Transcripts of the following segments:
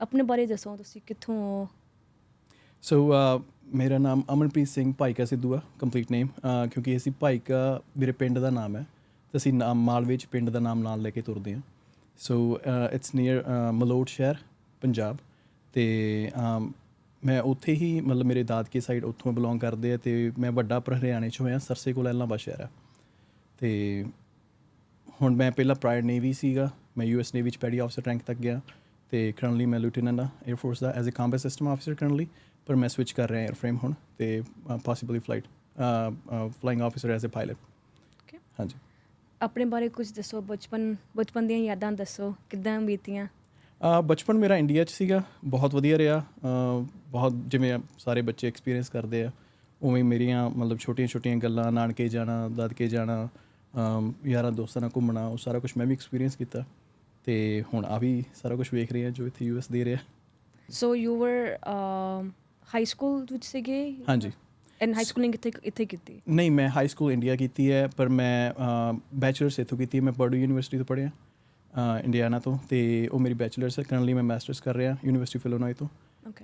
ਆਪਣੇ ਬਾਰੇ ਦੱਸੋ ਤੁਸੀਂ ਕਿੱਥੋਂ ਹੋ? ਸੋ uh, ਮੇਰਾ ਨਾਮ ਅਮਨਪ੍ਰੀਤ ਸਿੰਘ ਭਾਈਕਾ ਸਿੱਧੂ ਆ ਕੰਪਲੀਟ ਨੇਮ uh, ਕਿਉਂਕਿ ਅਸੀਂ ਭਾਈਕਾ ਮੇਰੇ ਪਿੰਡ ਦਾ ਨਾਮ ਹੈ, ਤੇ ਅਸੀਂ ਨਾਮ ਮਾਲਵੇ ਚ ਪਿੰਡ ਦਾ ਨਾਮ ਨਾਲ ਲੈ ਕੇ ਤੁਰਦੇ ਹਾਂ। ਸੋ ਇਟਸ ਨੀਅਰ ਮਲੋਟ ਸ਼ਹਿਰ, ਪੰਜਾਬ, ਤੇ um, ਮੈਂ ਉੱਥੇ ਹੀ ਮਤਲਬ ਮੇਰੇ ਦਾਦਕੇ ਸਾਈਡ ਉੱਥੋਂ ਬਿਲੋਂਗ ਕਰਦੇ ਆ, ਤੇ ਮੈਂ ਵੱਡਾ ਪਰ ਹਰਿਆਣੇ ਚ ਹੋਇਆ ਸਰਸੇ ਕੋਲ ਐਲਾਂਬਾ ਸ਼ਹਿਰ ਆ। ਤੇ ਹੁਣ ਮੈਂ ਪਹਿਲਾਂ ਪ੍ਰਾਇਰ ਨੇਵੀ ਸੀਗਾ, ਮੈਂ ਯੂਐਸ ਨੇਵੀ ਚ ਪੈਡੀ ਆਫਸਰ ਰੈਂਕ ਤੱਕ ਗਿਆ ਤੇ ਕਰੰਟਲੀ ਮੈਂ ਲੈਫਟੀਨੈਂਟ ਆ air force the as a combat system officer currently ਪਰ ਮੈਂ ਸਵਿਚ ਕਰ ਰਿਹਾ 에ਅਰਫ੍ਰੇਮ ਹੁਣ ਤੇ possibly flight flying officer as a pilot Okay. ਹਾਂਜੀ. ਆਪਣੇ ਬਾਰੇ ਕੁਝ ਦੱਸੋ ਬਚਪਨ ਬਚਪਨ ਦੀਆਂ ਯਾਦਾਂ ਦੱਸੋ ਕਿੱਦਾਂ ਬੀਤੀਆਂ? ਅ, ਬਚਪਨ ਮੇਰਾ ਇੰਡੀਆ 'ਚ ਸੀਗਾ ਬਹੁਤ ਵਧੀਆ ਰਿਹਾ ਅ, ਬਹੁਤ ਜਿਵੇਂ ਸਾਰੇ ਬੱਚੇ ਐਕਸਪੀਰੀਅੰਸ ਕਰਦੇ ਆ ਉਵੇਂ ਮੇਰੀਆਂ ਮਤਲਬ ਛੋਟੀਆਂ-ਛੋਟੀਆਂ ਗੱਲਾਂ ਨਾਨਕੇ ਜਾਣਾ ਦਾਦਕੇ ਜਾਣਾ ਅਮ, ਯਾਰਾਂ ਦੋਸਤਾਂ ਨਾਲ ਘੁੰਮਣਾ ਉਹ ਸਾਰਾ ਕੁਝ ਮੈਂ ਵੀ ਐਕਸਪੀਰੀਅੰਸ ਕੀਤਾ। ਤੇ ਹੁਣ ਆ ਵੀ ਸਾਰਾ ਕੁਝ ਵੇਖ ਰਹੇ ਆ ਜੋ ਇੱਥੇ ਯੂਐਸ ਦੇ ਰਿਹਾ। So you were high school ਵਿੱਚ ਸੀਗੇ? ਹਾਂਜੀ। ਐਂਡ ਹਾਈ ਸਕੂਲਿੰਗ ਇੱਥੇ ਇੱਥੇ ਕੀਤੀ? ਨਹੀਂ ਮੈਂ ਹਾਈ ਸਕੂਲ ਇੰਡੀਆ ਕੀਤੀ ਹੈ ਪਰ ਮੈਂ ਬੈਚਲਰਸ ਇੱਥੋਂ ਕੀਤੀ ਹੈ ਮੈਂ ਪਰਡੂ ਯੂਨੀਵਰਸਿਟੀ ਤੋਂ ਪੜ੍ਹਿਆ ਇੰਡੀਆਨਾ ਤੋਂ ਤੇ ਉਹ ਮੇਰੀ ਬੈਚਲਰਸ ਹੈ ਕਰੰਟਲੀ ਮੈਂ ਮਾਸਟਰਸ ਕਰ ਰਿਹਾ ਯੂਨੀਵਰਸਿਟੀ ਫਿਲੋਨਾਈ ਤੋਂ।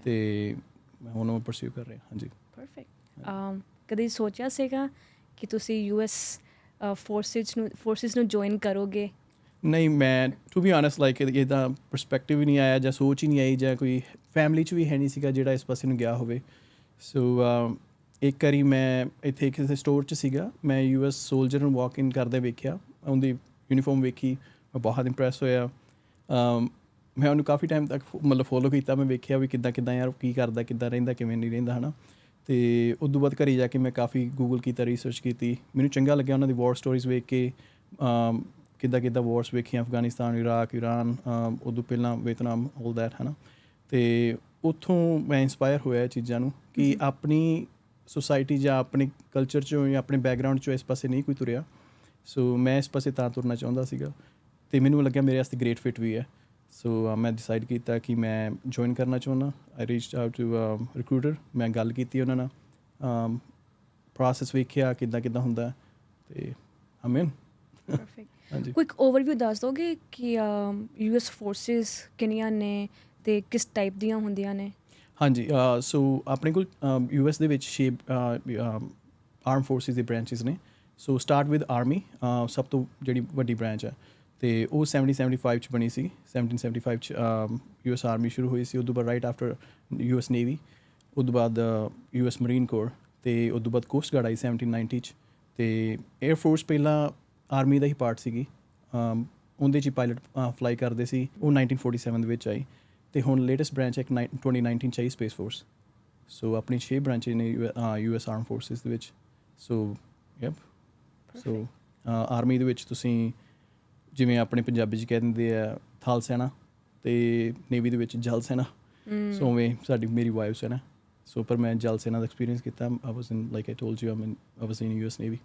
ਤੇ ਮੈਂ ਹੁਣ ਉਹ ਪਰਸਿਊ ਕਰ ਰਿਹਾ ਹਾਂਜੀ। ਪਰਫੈਕਟ um ਕਦੇ ਸੋਚਿਆ ਸੀਗਾ ਕਿ ਤੁਸੀਂ ਯੂਐਸ ਫੋਰਸਿਸ ਨੂੰ ਫੋਰਸਿਸ ਨੂੰ ਜੁਆਇਨ ਕਰੋਗੇ? ਨਹੀਂ, ਮੈਂ ਟੂ ਬੀ ਆਨੈਸਟ ਲਾਈਕ ਇਹਦਾ ਪਰਸਪੈਕਟਿਵ ਹੀ ਨਹੀਂ ਆਇਆ ਜਾਂ ਸੋਚ ਹੀ ਨਹੀਂ ਆਈ ਜਾਂ ਕੋਈ ਫੈਮਿਲੀ 'ਚ ਵੀ ਹੈ ਨਹੀਂ ਸੀਗਾ ਜਿਹੜਾ ਇਸ ਪਾਸੇ ਨੂੰ ਗਿਆ ਹੋਵੇ। ਸੋ um, ਇੱਕ ਵਾਰੀ ਮੈਂ ਇੱਥੇ ਕਿਸੇ ਸਟੋਰ 'ਚ ਸੀਗਾ। ਮੈਂ ਯੂਐਸ ਸੋਲਜਰ ਨੂੰ ਵਾਕ ਇਨ ਕਰਦੇ ਵੇਖਿਆ। ਉਹਦੀ ਯੂਨੀਫਾਰਮ ਵੇਖੀ। ਮੈਂ ਬਹੁਤ ਇੰਪ੍ਰੈਸ ਹੋਇਆ। um, ਮੈਂ ਉਹਨੂੰ ਕਾਫੀ ਟਾਈਮ ਤੱਕ ਮਤਲਬ ਫੋਲੋ ਕੀਤਾ। ਮੈਂ ਵੇਖਿਆ ਵੀ ਕਿੱਦਾਂ ਕਿੱਦਾਂ ਯਾਰ ਕੀ ਕਰਦਾ, ਕਿੱਦਾਂ ਰਹਿੰਦਾ, ਕਿਵੇਂ ਨਹੀਂ ਰਹਿੰਦਾ, ਹਨਾ। ਤੇ ਉਸ ਤੋਂ ਬਾਅਦ ਘਰੇ ਜਾ ਕੇ ਮੈਂ ਕਾਫੀ ਗੂਗਲ ਕੀਤਾ ਰਿਸਰਚ ਕੀਤੀ। ਮੈਨੂੰ ਚੰਗਾ ਲੱਗਿਆ ਉਹਨਾਂ ਦੀ ਵਾਰ ਸਟੋਰੀਜ਼ ਵੇਖ ਕੇ। um, ਕਿੱਦਾਂ ਕਿੱਦਾਂ ਵਾਰਸ ਵੇਖੀਆਂ ਅਫਗਾਨਿਸਤਾਨ ਇਰਾਕ ਅਮ, ਉਦੋਂ ਪਹਿਲਾਂ ਵੀਅਤਨਾਮ ਆਲ ਦੈਟ ਹਨਾ? ਤੇ ਉੱਥੋਂ ਮੈਂ ਇਨਸਪਾਇਰ ਹੋਇਆ ਇਹ ਚੀਜ਼ਾਂ ਨੂੰ ਕਿ ਆਪਣੀ ਸੁਸਾਇਟੀ ਜਾਂ ਆਪਣੇ ਕਲਚਰ ਚੋਂ ਜਾਂ ਆਪਣੇ ਬੈਕਗ੍ਰਾਉਂਡ ਚੋਂ ਇਸ ਪਾਸੇ ਨਹੀਂ ਕੋਈ ਤੁਰਿਆ। ਸੋ ਮੈਂ ਇਸ ਪਾਸੇ ਤਾਂ ਤੁਰਨਾ ਚਾਹੁੰਦਾ ਸੀਗਾ ਤੇ ਮੈਨੂੰ ਲੱਗਿਆ ਮੇਰੇ ਵਾਸਤੇ ਗ੍ਰੇਟ ਫਿਟ ਵੀ ਹੈ। ਸੋ ਮੈਂ ਡਿਸਾਈਡ ਕੀਤਾ ਕਿ ਮੈਂ ਜੁਆਇਨ ਕਰਨਾ ਚਾਹੁੰਦਾ। I reached out to recruiter ਮੈਂ ਗੱਲ ਕੀਤੀ ਉਹਨਾਂ ਨਾਲ। ਪ੍ਰੋਸੈਸ ਵੇਖਿਆ ਕਿੱਦਾਂ ਕਿੱਦਾਂ ਹੁੰਦਾ। ਤੇ ਆਮੀਨ ਪਰਫੈਕਟ ਕੁਇਕ ਓਵਰਵਿਊ ਦੱਸ ਦੋਗੇ ਕਿ ਯੂਐਸ ਫੋਰਸਿਸ ਕਿੰਨੀਆਂ ਨੇ ਤੇ ਕਿਸ ਟਾਈਪ ਦੀਆਂ ਹੁੰਦੀਆਂ ਨੇ? ਹਾਂਜੀ ਸੋ ਆਪਣੇ ਕੋਲ ਯੂਐਸ ਦੇ ਵਿੱਚ ਛੇ ਆਰਮ ਫੋਰਸਿਸ ਦੇ ਬ੍ਰਾਂਚਸ ਨੇ। ਸੋ ਸਟਾਰਟ ਵਿਦ ਆਰਮੀ ਸਭ ਤੋਂ ਜਿਹੜੀ ਵੱਡੀ ਬ੍ਰਾਂਚ ਹੈ। ਤੇ ਉਹ 1775 ਚ ਬਣੀ ਸੀ। 1775 ਚ ਯੂਐਸ ਆਰਮੀ ਸ਼ੁਰੂ ਹੋਈ ਸੀ। ਉਦੋਂ ਬਾਅਦ ਰਾਈਟ ਆਫਟਰ ਯੂਐਸ ਨੇਵੀ ਉਦੋਂ ਬਾਅਦ ਯੂਐਸ ਮਰੀਨ ਕੋਰ ਤੇ ਉਦੋਂ ਬਾਅਦ ਕੋਸਟ ਗਾਰਡ ਆਈ 1790 ਚ। ਤੇ 에ਅਰ ਫੋਰਸ ਪਹਿਲਾਂ ਆਰਮੀ ਦਾ ਹੀ ਪਾਰਟ ਸੀਗੀ। ਉਹਦੇ ਚ ਪਾਇਲਟ ਫਲਾਈ ਕਰਦੇ ਸੀ। ਉਹ 1947 ਦੇ ਵਿੱਚ ਆਈ। ਤੇ ਹੁਣ ਲੇਟੈਸਟ ਬ੍ਰਾਂਚ ਇੱਕ ਨਾਈਨ- 2019 ਚ ਆਈ ਸਪੇਸ ਫੋਰਸ ਸੋ ਆਪਣੀ 6 ਬ੍ਰਾਂਚ ਨੇ ਯੂਐਸ ਆਰਮ ਫੋਰਸਿਸ ਦੇ ਵਿੱਚ। ਸੋ ਯੈਪ ਸੋ ਆਰਮੀ ਦੇ ਵਿੱਚ ਤੁਸੀਂ ਜਿਵੇਂ ਆਪਣੇ ਪੰਜਾਬੀ ਚ ਕਹਿ ਦਿੰਦੇ ਆ ਥਲ ਸੈਨਾ ਤੇ ਨੇਵੀ ਦੇ ਵਿੱਚ ਜਲ ਸੈਨਾ। ਸੋ ਉਵੇਂ ਸਾਡੀ ਮੇਰੀ ਵਾਈਫ ਸੈਨਾ। ਸੋ ਪਰ ਮੈਂ ਜਲ ਸੈਨਾ ਦਾ ਐਕਸਪੀਰੀਅੰਸ ਕੀਤਾ। I was in like I told you um in I was in US Navy